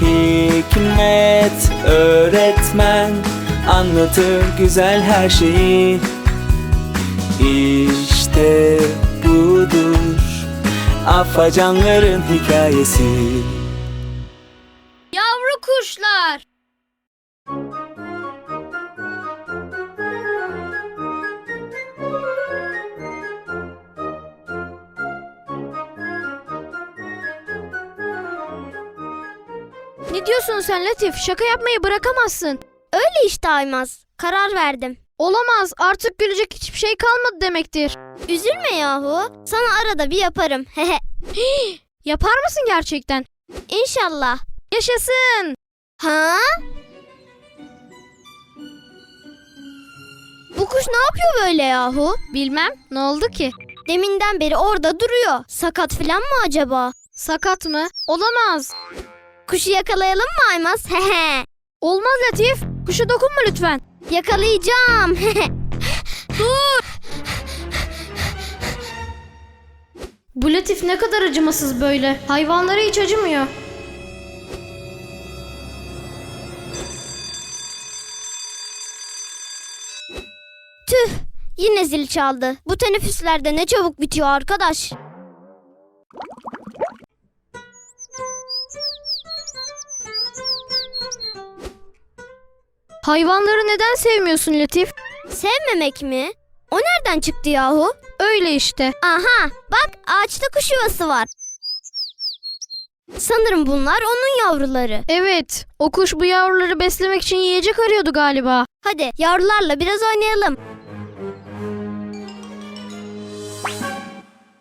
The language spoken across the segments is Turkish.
Hikmet öğretmen anlatır güzel her şeyi İşte budur afacanların hikayesi Yavru kuşlar. Ne diyorsun sen Latif? Şaka yapmayı bırakamazsın. Öyle işte Aymaz. Karar verdim. Olamaz. Artık gülecek hiçbir şey kalmadı demektir. Üzülme yahu. Sana arada bir yaparım. Hehe. Yapar mısın gerçekten? İnşallah. Yaşasın. Ha? Bu kuş ne yapıyor böyle yahu? Bilmem. Ne oldu ki? Deminden beri orada duruyor. Sakat falan mı acaba? Sakat mı? Olamaz. Kuşu yakalayalım mı Aymaz? Hehe. Olmaz Latif. Kuşa dokunma lütfen. Yakalayacağım. Bu Latif ne kadar acımasız böyle. Hayvanlara hiç acımıyor. Tüh. Yine zil çaldı. Bu teneffüslerde ne çabuk bitiyor arkadaş. Hayvanları neden sevmiyorsun Latif? Sevmemek mi? O nereden çıktı yahu? Öyle işte. Aha bak ağaçta kuş yuvası var. Sanırım bunlar onun yavruları. Evet. O kuş bu yavruları beslemek için yiyecek arıyordu galiba. Hadi yavrularla biraz oynayalım.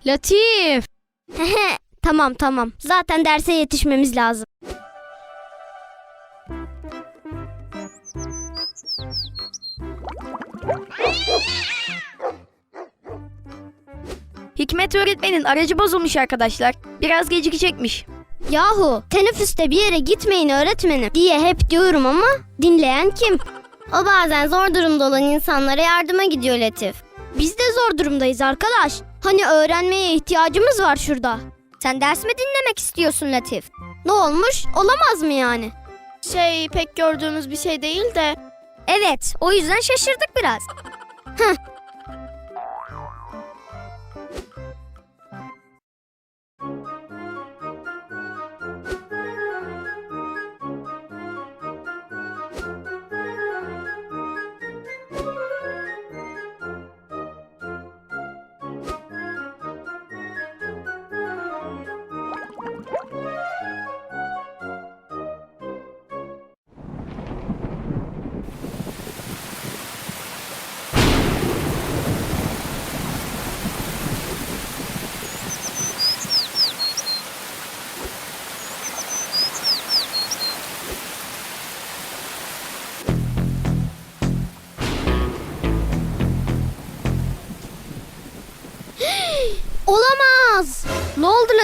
Latif. Tamam tamam. Zaten derse yetişmemiz lazım. Hikmet öğretmenin aracı bozulmuş arkadaşlar. Biraz gecikecekmiş. Yahu teneffüste bir yere gitmeyin öğretmenim diye hep diyorum ama dinleyen kim? O bazen zor durumda olan insanlara yardıma gidiyor Latif. Biz de zor durumdayız arkadaş. Hani öğrenmeye ihtiyacımız var şurada. Sen ders mi dinlemek istiyorsun Latif? Ne olmuş? Olamaz mı yani? Şey pek gördüğümüz bir şey değil de. Evet, o yüzden şaşırdık biraz. Olamaz. Thank you.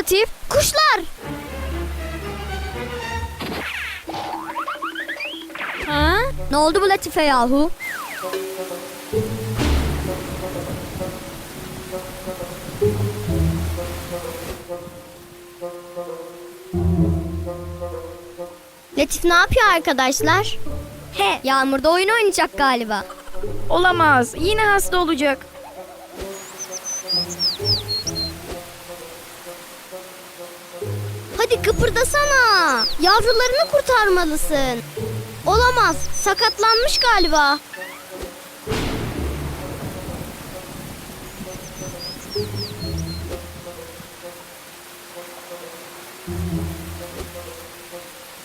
Latif? Kuşlar. Ha? Ne oldu bu Latife yahu? Latif ne yapıyor arkadaşlar? He, yağmurda oyun oynayacak galiba. Olamaz. Yine hasta olacak. Kıpırdasana. Yavrularını kurtarmalısın. Olamaz. Sakatlanmış galiba.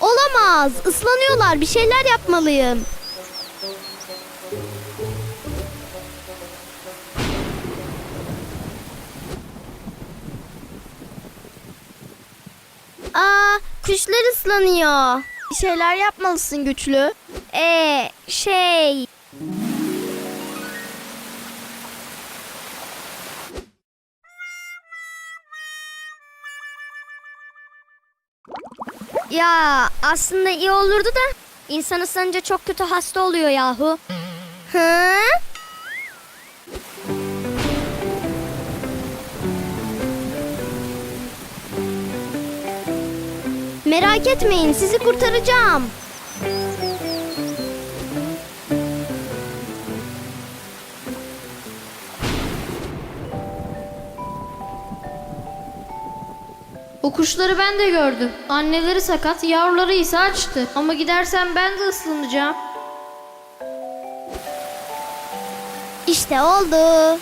Olamaz. Islanıyorlar. Bir şeyler yapmalıyım. Aa, kuşlar ıslanıyor. Bir şeyler yapmalısın güçlü. Ee, şey... Ya aslında iyi olurdu da insan ısınınca çok kötü hasta oluyor yahu. Hı? Merak etmeyin sizi kurtaracağım. O kuşları ben de gördüm. Anneleri sakat, yavruları ise açtı. Ama gidersem ben de ıslanacağım. İşte oldu.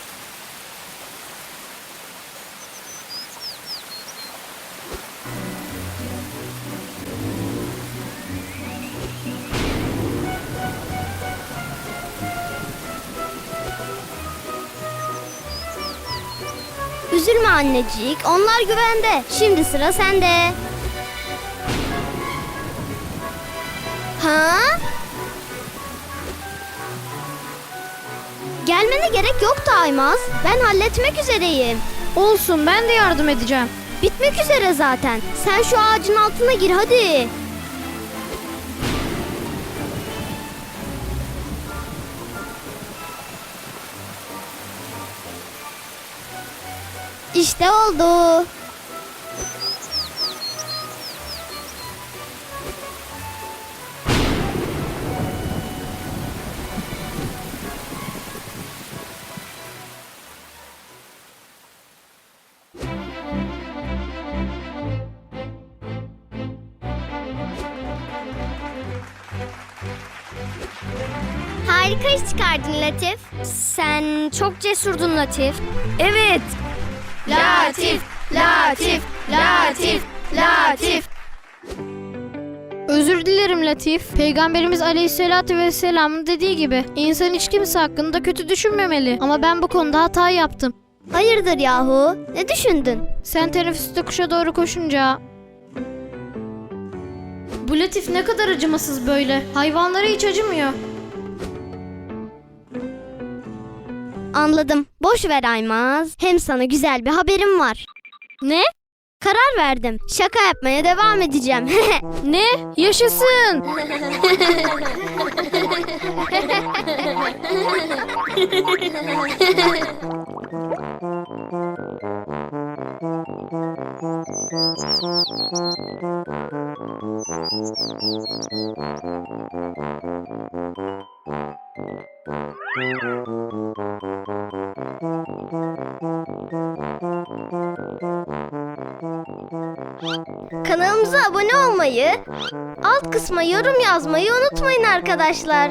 Üzülme annecik, onlar güvende. Şimdi sıra sende. Ha? Gelmene gerek yoktu Aymaz. Ben halletmek üzereyim. Olsun ben de yardım edeceğim. Bitmek üzere zaten. Sen şu ağacın altına gir hadi. İşte oldu. Harika iş çıkardın Latif. Sen çok cesurdun Latif. Evet. Latif, Latif, Latif, Latif. Özür dilerim Latif. Peygamberimiz Aleyhisselatü Vesselam'ın dediği gibi insan hiç kimse hakkında kötü düşünmemeli. Ama ben bu konuda hata yaptım. Hayırdır yahu? Ne düşündün? Sen teneffüste kuşa doğru koşunca... Bu Latif ne kadar acımasız böyle. Hayvanlara hiç acımıyor. Anladım. Boş ver Aymaz. Hem sana güzel bir haberim var. Ne? Karar verdim. Şaka yapmaya devam edeceğim. Ne? Yaşasın. Kanalımıza abone olmayı, alt kısma yorum yazmayı unutmayın arkadaşlar.